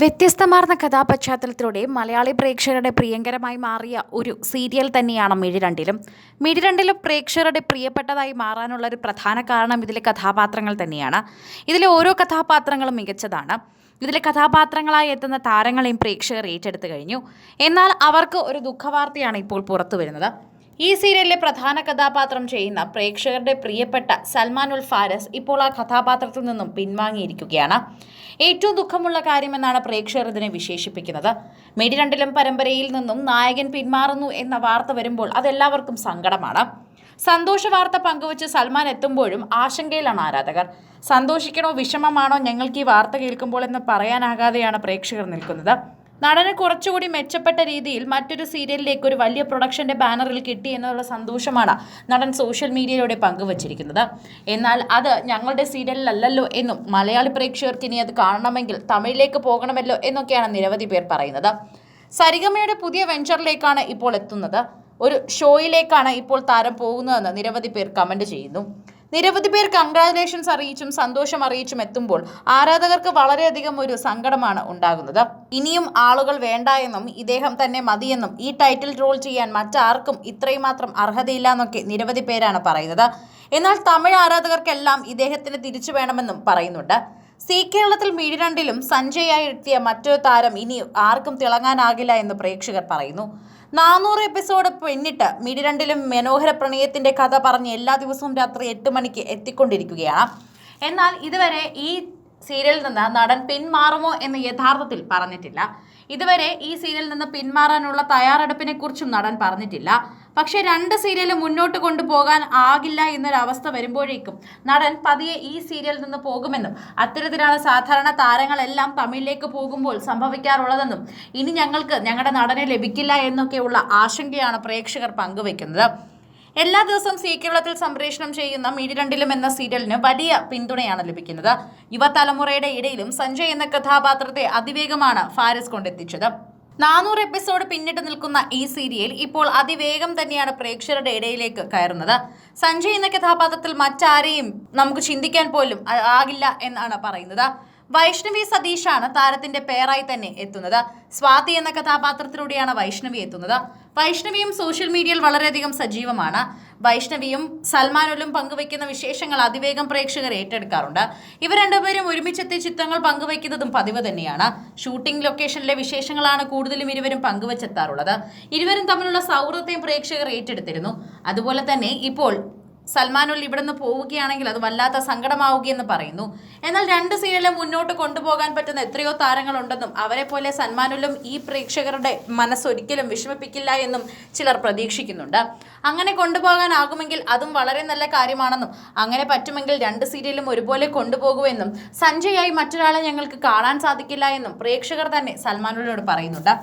വ്യത്യസ്തമാർന്ന കഥാപശ്ചാത്തലത്തിലൂടെ മലയാളി പ്രേക്ഷകരുടെ പ്രിയങ്കരമായി മാറിയ ഒരു സീരിയൽ തന്നെയാണ് മിഴിരണ്ടിലും. മിഴിരണ്ടിലും പ്രേക്ഷകരുടെ പ്രിയപ്പെട്ടതായി മാറാനുള്ള ഒരു പ്രധാന കാരണം ഇതിലെ കഥാപാത്രങ്ങൾ തന്നെയാണ്. ഇതിലെ ഓരോ കഥാപാത്രങ്ങളും മികച്ചതാണ്. ഇതിലെ കഥാപാത്രങ്ങളായി എത്തുന്ന താരങ്ങളെയും പ്രേക്ഷകർ ഏറ്റെടുത്തു കഴിഞ്ഞു. എന്നാൽ അവർക്ക് ഒരു ദുഃഖവാർത്തയാണ് ഇപ്പോൾ പുറത്തു വരുന്നത്. ഈ സീരിയലിലെ പ്രധാന കഥാപാത്രം ചെയ്യുന്ന പ്രേക്ഷകരുടെ പ്രിയപ്പെട്ട സൽമാൻ ഉൽ ഫാരസ് ഇപ്പോൾ ആ കഥാപാത്രത്തിൽ നിന്നും പിൻവാങ്ങിയിരിക്കുകയാണ്. ഏറ്റവും ദുഃഖമുള്ള കാര്യമെന്നാണ് പ്രേക്ഷകർ ഇതിനെ വിശേഷിപ്പിക്കുന്നത്. മെഡി രണ്ടിലും പരമ്പരയിൽ നിന്നും നായകൻ പിന്മാറുന്നു എന്ന വാർത്ത വരുമ്പോൾ അതെല്ലാവർക്കും സങ്കടമാണ്. സന്തോഷ വാർത്ത പങ്കുവച്ച് സൽമാൻ എത്തുമ്പോഴും ആശങ്കയിലാണ് ആരാധകർ. സന്തോഷിക്കണോ വിഷമമാണോ ഞങ്ങൾക്ക് ഈ വാർത്ത കേൾക്കുമ്പോൾ എന്ന് പറയാനാകാതെയാണ് പ്രേക്ഷകർ നിൽക്കുന്നത്. നടന് കുറച്ചുകൂടി മെച്ചപ്പെട്ട രീതിയിൽ മറ്റൊരു സീരിയലിലേക്ക് ഒരു വലിയ പ്രൊഡക്ഷന്റെ ബാനറിൽ കിട്ടി എന്നുള്ള സന്തോഷമാണ് നടൻ സോഷ്യൽ മീഡിയയിലൂടെ പങ്കുവച്ചിരിക്കുന്നത്. എന്നാൽ അത് ഞങ്ങളുടെ സീരിയലിലല്ലല്ലോ എന്നും മലയാളി പ്രേക്ഷകർക്ക് ഇനി അത് കാണണമെങ്കിൽ തമിഴിലേക്ക് പോകണമല്ലോ എന്നൊക്കെയാണ് നിരവധി പേർ പറയുന്നത്. സരിഗമയുടെ പുതിയ വെഞ്ചറിലേക്കാണ് ഇപ്പോൾ എത്തുന്നത്. ഒരു ഷോയിലേക്കാണ് ഇപ്പോൾ താരം പോകുന്നതെന്ന് നിരവധി പേർ കമന്റ് ചെയ്യുന്നു. നിരവധി പേർ കൺഗ്രാറ്റുലേഷൻസ് അറിയിച്ചും സന്തോഷം അറിയിച്ചും എത്തുമ്പോൾ ആരാധകർക്ക് വളരെയധികം ഒരു സങ്കടമാണ് ഉണ്ടാകുന്നത്. ഇനിയും ആളുകൾ വേണ്ട എന്നും ഇദ്ദേഹം തന്നെ മതിയെന്നും ഈ ടൈറ്റിൽ റോൾ ചെയ്യാൻ മറ്റാർക്കും ഇത്രയും മാത്രം അർഹതയില്ല എന്നൊക്കെ നിരവധി പേരാണ് പറയുന്നത്. എന്നാൽ തമിഴ് ആരാധകർക്കെല്ലാം ഇദ്ദേഹത്തിന് തിരിച്ചു വേണമെന്നും പറയുന്നുണ്ട്. സി കേരളത്തിൽ മിഴിരണ്ടിലും സഞ്ജയായി എത്തിയ മറ്റൊരു താരം ഇനി ആർക്കും തിളങ്ങാനാകില്ല എന്ന് പ്രേക്ഷകർ പറയുന്നു. നാനൂറ് എപ്പിസോഡ് പിന്നിട്ട് മിഴിരണ്ടിലും മനോഹര പ്രണയത്തിന്റെ കഥ പറഞ്ഞ് എല്ലാ ദിവസവും രാത്രി എട്ട് മണിക്ക് എത്തിക്കൊണ്ടിരിക്കുകയാണ്. എന്നാൽ ഇതുവരെ ഈ സീരിയലിൽ നിന്ന് നടൻ പിന്മാറുമോ എന്ന് യഥാർത്ഥത്തിൽ പറഞ്ഞിട്ടില്ല. ഇതുവരെ ഈ സീരിയലിൽ നിന്ന് പിന്മാറാനുള്ള തയ്യാറെടുപ്പിനെ കുറിച്ചും നടൻ പറഞ്ഞിട്ടില്ല. പക്ഷേ രണ്ട് സീരിയൽ മുന്നോട്ട് കൊണ്ടുപോകാൻ ആകില്ല എന്നൊരവസ്ഥ വരുമ്പോഴേക്കും നടൻ പതിയെ ഈ സീരിയലിൽ നിന്ന് പോകുമെന്നും അത്തരത്തിലാണ് സാധാരണ താരങ്ങളെല്ലാം തമിഴിലേക്ക് പോകുമ്പോൾ സംഭവിക്കാറുള്ളതെന്നും ഇനി ഞങ്ങൾക്ക് ഞങ്ങളുടെ നടനെ ലഭിക്കില്ല എന്നൊക്കെയുള്ള ആശങ്കയാണ് പ്രേക്ഷകർ പങ്കുവെക്കുന്നത്. എല്ലാ ദിവസവും സി കേരളത്തിൽ സംപ്രേഷണം ചെയ്യുന്ന മിഴിരണ്ടിലും എന്ന സീരിയലിന് വലിയ പിന്തുണയാണ് ലഭിക്കുന്നത്. യുവതലമുറയുടെ ഇടയിലും സഞ്ജയ് എന്ന കഥാപാത്രത്തെ അതിവേഗമാണ് ഫാരിസ് കൊണ്ടെത്തിച്ചത്. നാനൂറ് എപ്പിസോഡ് പിന്നിട്ട് നിൽക്കുന്ന ഈ സീരിയൽ ഇപ്പോൾ അതിവേഗം തന്നെയാണ് പ്രേക്ഷകരുടെ ഇടയിലേക്ക് കയറുന്നത്. സഞ്ജയ് എന്ന കഥാപാത്രത്തിൽ മറ്റാരെയും നമുക്ക് ചിന്തിക്കാൻ പോലും ആകില്ല എന്നാണ് പറയുന്നത്. വൈഷ്ണവി സതീഷാണ് താരത്തിന്റെ പേരായി തന്നെ എത്തുന്നത്. സ്വാതി എന്ന കഥാപാത്രത്തിലൂടെയാണ് വൈഷ്ണവി എത്തുന്നത്. വൈഷ്ണവിയും സോഷ്യൽ മീഡിയയിൽ വളരെയധികം സജീവമാണ്. വൈഷ്ണവിയും സൽമാനുലും പങ്കുവയ്ക്കുന്ന വിശേഷങ്ങൾ അതിവേഗം പ്രേക്ഷകർ ഏറ്റെടുക്കാറുണ്ട്. ഇവർ രണ്ടുപേരും ഒരുമിച്ചെത്തിയ ചിത്രങ്ങൾ പങ്കുവയ്ക്കുന്നതും പതിവ് തന്നെയാണ്. ഷൂട്ടിംഗ് ലൊക്കേഷനിലെ വിശേഷങ്ങളാണ് കൂടുതലും ഇരുവരും പങ്കുവച്ചെത്താറുള്ളത്. ഇരുവരും തമ്മിലുള്ള സൗഹൃദത്തെയും പ്രേക്ഷകർ ഏറ്റെടുത്തിരുന്നു. അതുപോലെ തന്നെ ഇപ്പോൾ സൽമാനുൽ ഇവിടെ നിന്ന് പോവുകയാണെങ്കിൽ അത് വല്ലാത്ത സങ്കടമാവുകയെന്ന് പറയുന്നു. എന്നാൽ രണ്ട് സീരിയലും മുന്നോട്ട് കൊണ്ടുപോകാൻ പറ്റുന്ന എത്രയോ താരങ്ങളുണ്ടെന്നും അവരെ പോലെ സൽമാനുലും ഈ പ്രേക്ഷകരുടെ മനസ്സൊരിക്കലും വിഷമിപ്പിക്കില്ല എന്നും ചിലർ പ്രതീക്ഷിക്കുന്നുണ്ട്. അങ്ങനെ കൊണ്ടുപോകാനാകുമെങ്കിൽ അതും വളരെ നല്ല കാര്യമാണെന്നും അങ്ങനെ പറ്റുമെങ്കിൽ രണ്ട് സീരിയലും ഒരുപോലെ കൊണ്ടുപോകുമെന്നും സഞ്ജയായി മറ്റൊരാളെ ഞങ്ങൾക്ക് കാണാൻ സാധിക്കില്ല എന്നും പ്രേക്ഷകർ തന്നെ സൽമാനുലിനോട് പറയുന്നുണ്ട്.